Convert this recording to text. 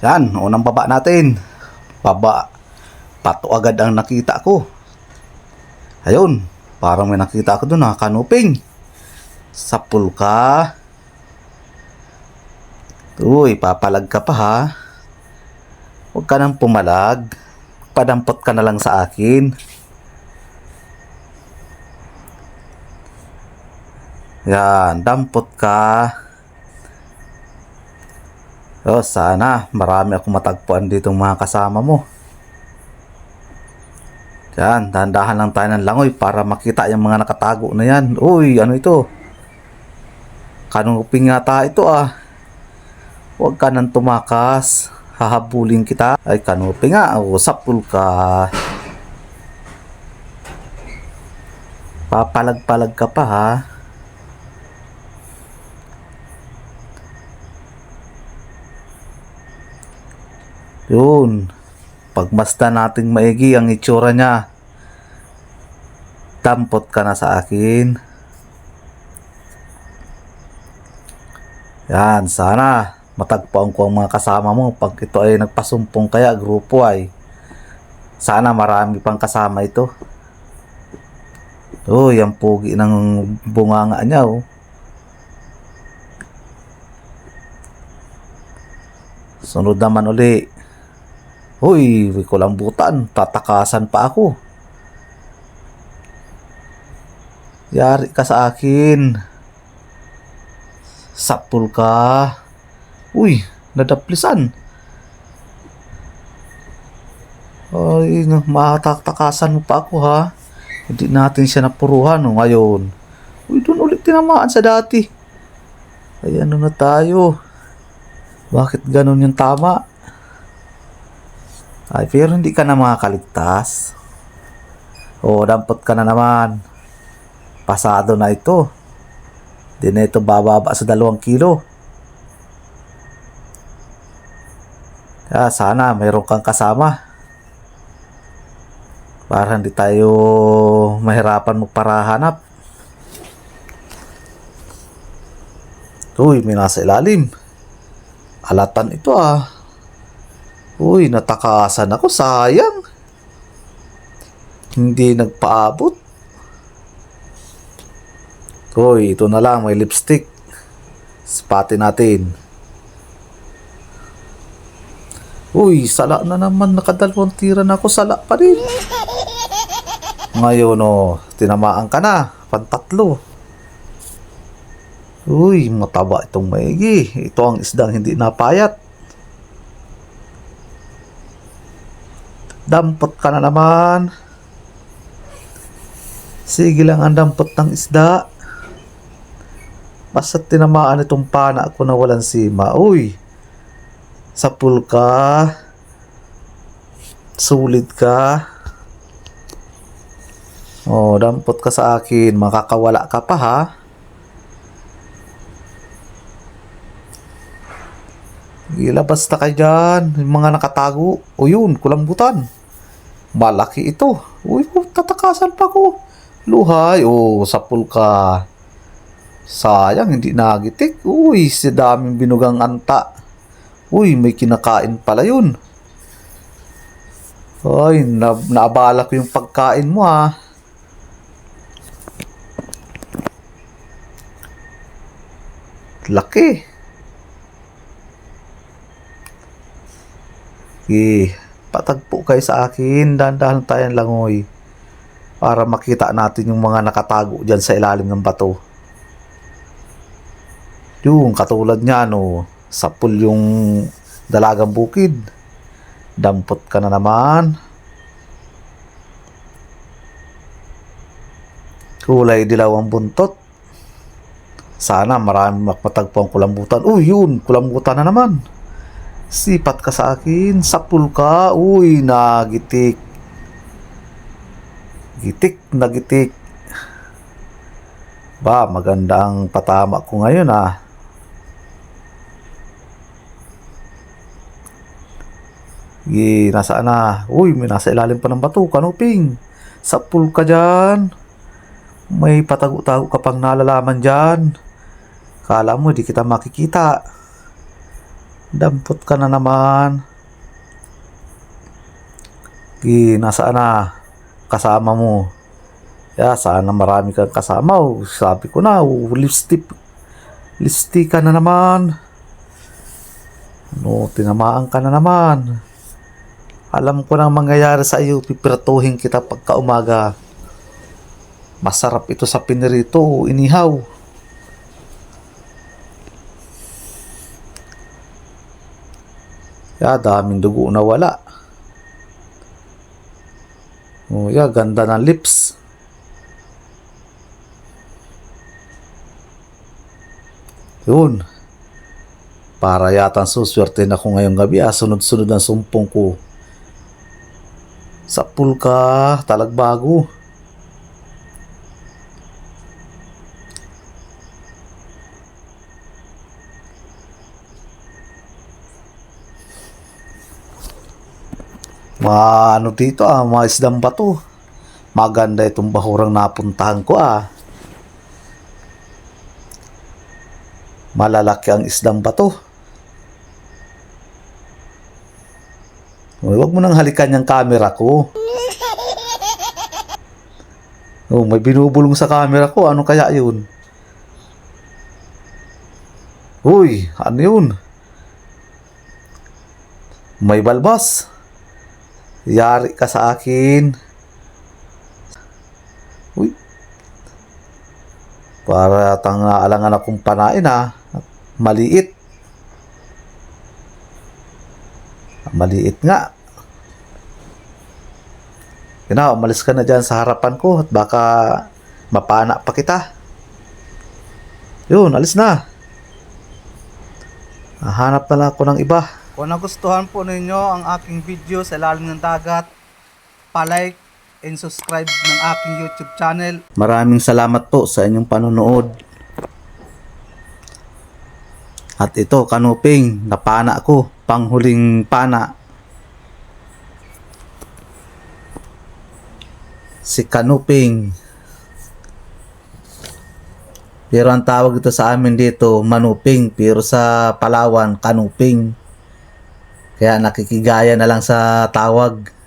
Yan, unang baba natin. Baba. Pato agad ang nakita ko. Ayun, parang may nakita ko doon na kanuping. Sa pulka. Uy, papalag ka pa ha. Huwag ka nang pumalag. Padampot ka na lang sa akin. Yan, dampot ka. Oh, sana marami akong matagpuan ditong mga kasama mo. Yan, dahan-dahan lang tayo ng langoy para makita yung mga nakatago na yan. Uy, ano ito? Kanuping yata ito ah. Huwag ka nang tumakas. Hahabulin kita. Ay, kanuping nga. O, sapul ka. Papalag-palag ka pa ha. Yun. Pagmasta nating maigi ang itsura niya. Dampot ka na sa akin. Yan, sana matagpuan ko ang mga kasama mo pag ito ay nagpasumpong kaya grupo ay. Sana marami pang kasama ito. Oh, yung pugi ng bunganga niya oh. Sunod naman uli. Uy, kulambutan. Tatakasan pa ako. Yari ka sa akin. Sapul ka. Uy, nadaplisan. Ay, mataktakasan mo pa ako ha. Hindi natin siya napuruhan no, ngayon. Uy, doon ulit tinamaan sa dati. Ay, ano na tayo? Bakit ganun yung tama? Ay, pero hindi ka na makakaligtas. O, dampot ka na naman. Pasado na ito. Di na ito bababa sa dalawang kilo. Kaya sana mayroon kang kasama. Para hindi tayo mahirapan magparahanap. Uy, may nasa ilalim. Alatan ito ah. Uy, natakasan ako. Sayang. Hindi nagpaabot. Uy, ito na lang. May lipstick. Spati natin. Uy, sala na naman. Nakadalawang tira na ako. Sala pa rin. Ngayon, oh, tinamaan ka na. Pantatlo. Uy, mataba itong maigi. Ito ang isdang hindi napayat. Dampot ka na naman. Sige lang ang dampot ng isda. Basta tinamaan itong pana ako na walang sima. Uy, sapul ka. Sulit ka. Oh, dampot ka sa akin. Makakawala ka pa ha. Ilabas na kayo dyan. Yung mga nakatago. O yun, kulambutan. Malaki ito. Uy, oh, tatakasan pa ko. Luhay. O, sapul ka. Sayang, hindi nagitik. Uy, si daming binugang anta. Uy, may kinakain pala yun. Ay, na naabala ko yung pagkain mo ah. Laki. Sige, patagpo kayo sa akin. Dahan-dahan tayong langoy. Para makita natin yung mga nakatago dyan sa ilalim ng bato. Yung katulad niya, no, sapul yung dalagang bukid. Dampot ka na naman. Kulay dilaw ang buntot. Sana marami makmatagpo ang kulambutan. Uy, yun, kulambutan na naman. Sipat ka sa akin, sapul ka. Uy, nagitik. Gitik na gitik. Ba, maganda ang patama ko ngayon ah. Sige, nasaan na? Uy, may nasa ilalim pa ng bato. Kanuping. Sapul ka dyan. May patago-tago ka pang nalalaman dyan. Kala mo, di kita makikita. Dampot ka na naman. Gi, nasaan na? Kasama mo. Ya, sana marami kang kasama. Oh, sabi ko na, oh, lipstick. Lipstick ka na naman. No, tinamaan ka na naman. Alam ko nang mangyayari sa iyo, pipiratuhin kita pagka umaga. Masarap ito sa pinirito, inihaw. Ya, daming dugo na wala. Oh, ya, ganda ng lips. Yun. Para yata suswerte na ako ngayong gabi. Ah, sunod-sunod ang sumpong ko. Sa pool ka, talagbago. Mga ano dito ah, mga isdang bato. Maganda itong bahurang napuntahan ko ah. Malalaki ang isdang bato. Uy, wag mo nang halikan yung camera ko. Oh, may binubulong sa camera ko. Ano kaya yun? Uy, ano yun? May balbas. Yari ka sa akin. Uy. Para tang alangan akong panain ha. Maliit. Maliit nga. Yun na, umalis ka na dyan sa harapan ko at baka mapana pa kita. Yun, alis na. Hanap na lang ako ng iba. Kung nagustuhan po ninyo ang aking video sa ilalim ng dagat, palike and subscribe ng aking YouTube channel. Maraming salamat po sa inyong panonood. At ito, kanuping, napana ko, panghuling pana. Si kanuping. Pero ang tawag ito sa amin dito, manuping. Pero sa Palawan, kanuping. Kaya nakikigaya na lang sa tawag.